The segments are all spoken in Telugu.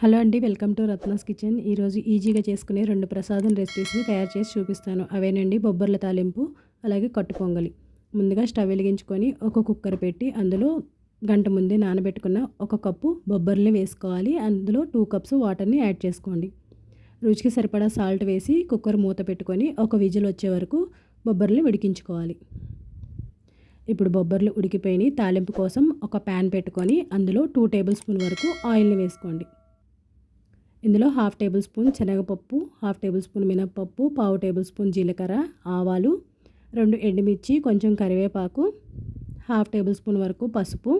హలో అండి వెల్కమ్ టు రత్నాస్ కిచెన్. ఈరోజు ఈజీగా చేసుకునే రెండు ప్రసాదం రెసిపీస్ని తయారు చేసి చూపిస్తాను. అవేనండి బొబ్బర్ల తాలింపు అలాగే కట్టు పొంగలి. ముందుగా స్టవ్ వెలిగించుకొని ఒక కుక్కర్ పెట్టి అందులో గంట ముందే నానబెట్టుకున్న ఒక కప్పు బొబ్బర్ని వేసుకోవాలి. అందులో టూ కప్స్ వాటర్ని యాడ్ చేసుకోండి. రుచికి సరిపడా సాల్ట్ వేసి కుక్కర్ మూత పెట్టుకొని ఒక విజిల్ వచ్చే వరకు బొబ్బర్ని ఉడికించుకోవాలి. ఇప్పుడు బొబ్బర్లు ఉడికిపోయినాయి తాలింపు కోసం ఒక ప్యాన్ పెట్టుకొని అందులో టూ టేబుల్ స్పూన్ వరకు ఆయిల్ని వేసుకోండి. ఇందులో హాఫ్ టేబుల్ స్పూన్ శనగపప్పు హాఫ్ టేబుల్ స్పూన్ మినప్పప్పు పావు టేబుల్ స్పూన్ జీలకర్ర ఆవాలు రెండు ఎండుమిర్చి కొంచెం కరివేపాకు హాఫ్ టేబుల్ స్పూన్ వరకు పసుపు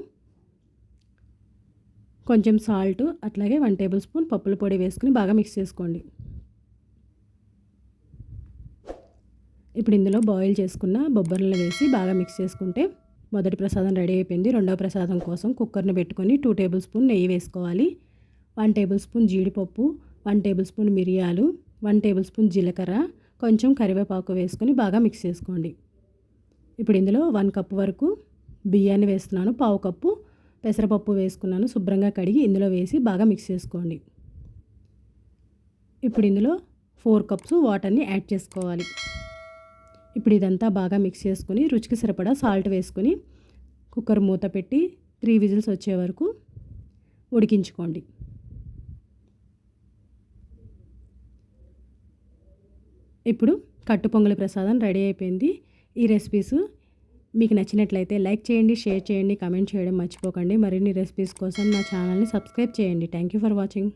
కొంచెం సాల్ట్ అట్లాగే వన్ టేబుల్ స్పూన్ పప్పుల పొడి వేసుకుని బాగా మిక్స్ చేసుకోండి. ఇప్పుడు ఇందులో బాయిల్ చేసుకున్న బొబ్బర్లను వేసి బాగా మిక్స్ చేసుకుంటే మొదటి ప్రసాదం రెడీ అయిపోయింది. రెండవ ప్రసాదం కోసం కుక్కర్ని పెట్టుకొని టూ టేబుల్ స్పూన్ నెయ్యి వేసుకోవాలి. వన్ టేబుల్ స్పూన్ జీడిపప్పు వన్ టేబుల్ స్పూన్ మిరియాలు వన్ టేబుల్ స్పూన్ జీలకర్ర కొంచెం కరివేపాకు వేసుకొని బాగా మిక్స్ చేసుకోండి. ఇప్పుడు ఇందులో వన్ కప్ వరకు బియ్యాన్ని వేస్తున్నాను పావు కప్పు పెసరపప్పు వేసుకున్నాను శుభ్రంగా కడిగి ఇందులో వేసి బాగా మిక్స్ చేసుకోండి. ఇప్పుడు ఇందులో ఫోర్ కప్స్ వాటర్ని యాడ్ చేసుకోవాలి. ఇప్పుడు ఇదంతా బాగా మిక్స్ చేసుకుని రుచికి సరిపడా సాల్ట్ వేసుకొని కుక్కర్ మూత పెట్టి త్రీ విజిల్స్ వచ్చే వరకు ఉడికించుకోండి. ఇప్పుడు కట్టు పొంగలి ప్రసాదం రెడీ అయిపోయింది. ఈ రెసిపీస్ మీకు నచ్చినట్లయితే లైక్ చేయండి షేర్ చేయండి కమెంట్ చేయడం మర్చిపోకండి. మరిన్ని రెసిపీస్ కోసం నా ఛానల్ని సబ్స్క్రైబ్ చేయండి. Thank you for watching